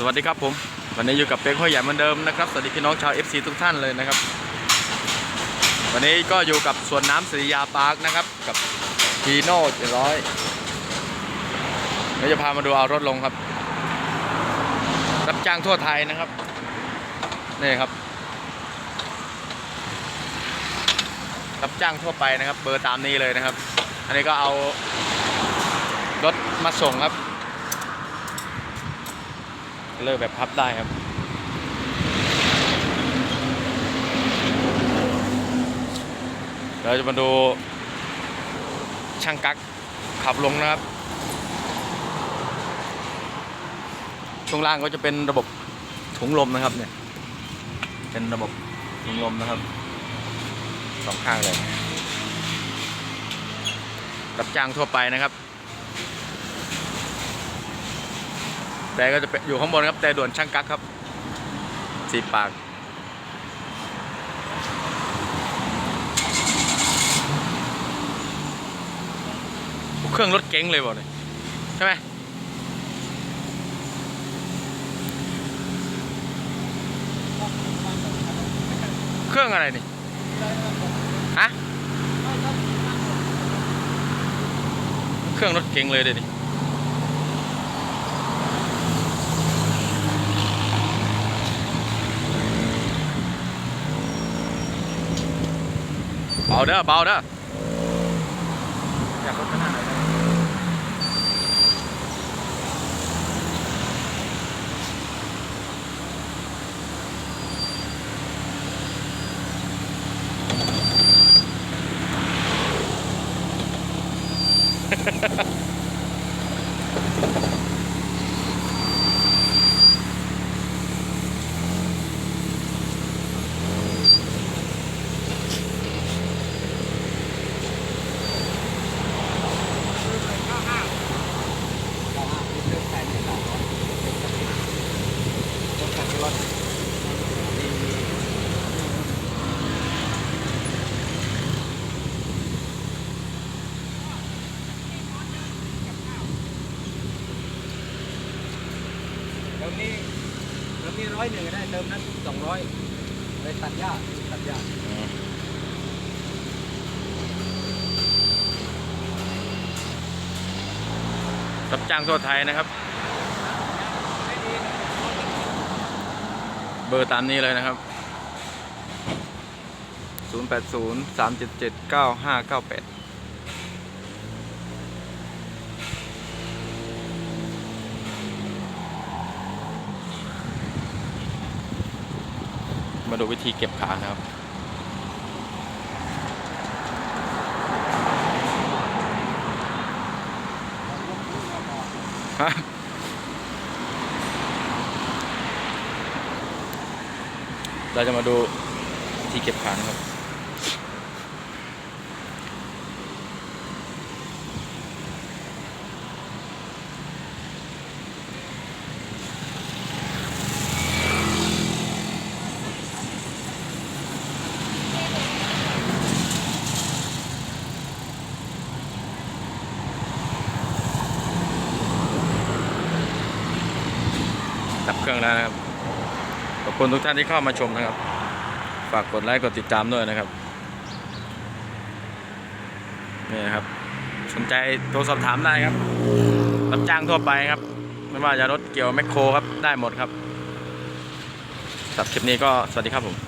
สวัสดีครับผม วันนี้อยู่กับเป็กห้อยใหญ่เหมือนเดิมนะครับสวัสดีพี่น้องชาว FC ทุกท่านเลยนะครับ วันนี้ก็อยู่กับสวนน้ำสิริยาปาร์คนะครับ กับทีโน่เจ็ดร้อยเดี๋ยวจะพามาดูเอารถลงครับ รับจ้างทั่วไทยนะครับนี่ครับ รับจ้างทั่วไปนะครับ เบอร์ตามนี้เลยนะครับ อันนี้ก็เอารถมาส่งครับ เลิกแบบพับได้ครับเราจะมาดูช่างกักขับลงนะครับ ช่วงล่างก็จะเป็นระบบถุงลมนะครับเนี่ย เป็นระบบถุงลมนะครับสองข้างเลยรับจ้างทั่วไปนะครับ แต่ก็จะอยู่ข้างบนครับ แต่ด่วนช่างกักครับ สีปากเครื่องรถเก๋งเลยบอกเลยใช่ไหมเครื่องอะไรนี่ฮะเครื่องรถเก๋งเลยเดี๋ยวนี้าเด้อเบาเด้ออยากรถขนาดไหนเติ มนี้เติมนี้ร้อยหนึ่งได้เติมนั้นสองร้อยเลยตัดหญ้าตัดหญ้ารับจ้างทั่วไทยนะครับ เบอร์ตามนี้เลยนะครับ 080 377 9598 มาดูวิธีเก็บขานะครับฮะเราจะมาดูที่เก็บขานะครับ รื่องแล้วนะครับ ขอบคุณทุกท่านที่เข้ามาชมนะครับ ฝากกดไลค์กดติดตามด้วยนะครับ นี่นะครับ สนใจโทรสอบถามได้ครับ รับจ้างทั่วไปครับ ไม่ว่าจะรถเกี่ยวแมคโครครับ ได้หมดครับสำหรับคลิปนี้ก็สวัสดีครับผม